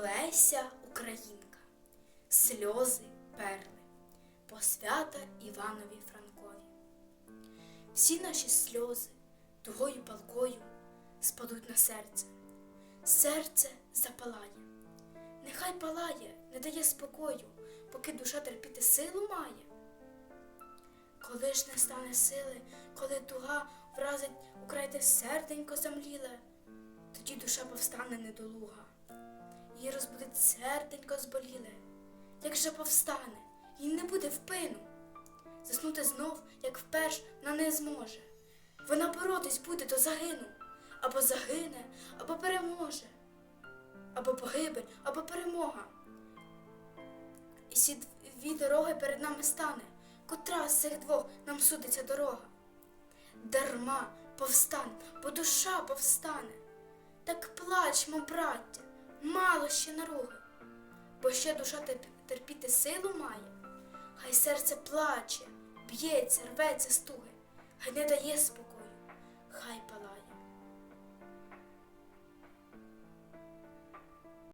Леся Українка, сльози перли, посвята Іванові Франкові. Всі наші сльози тугою палкою спадуть на серце, серце запалає, нехай палає, не дає спокою, поки душа терпіти силу має. Коли ж не стане сили, коли туга вразить украйте серденько замліле, тоді душа повстане недолуга, серденько зболіле. Як же повстане, їй не буде впину. Заснути знов, як вперш, вона не зможе. Вона боротись буде до загину, або загине, або переможе, або погибель, або перемога. І сі дві дороги перед нами стане, котра з цих двох нам судиться дорога. Дарма повстань, бо душа повстане. Так плачмо, браття, мало ще наруги, бо ще душа терпіти силу має. Хай серце плаче, б'ється, рветься стуги, хай не дає спокою, хай палає.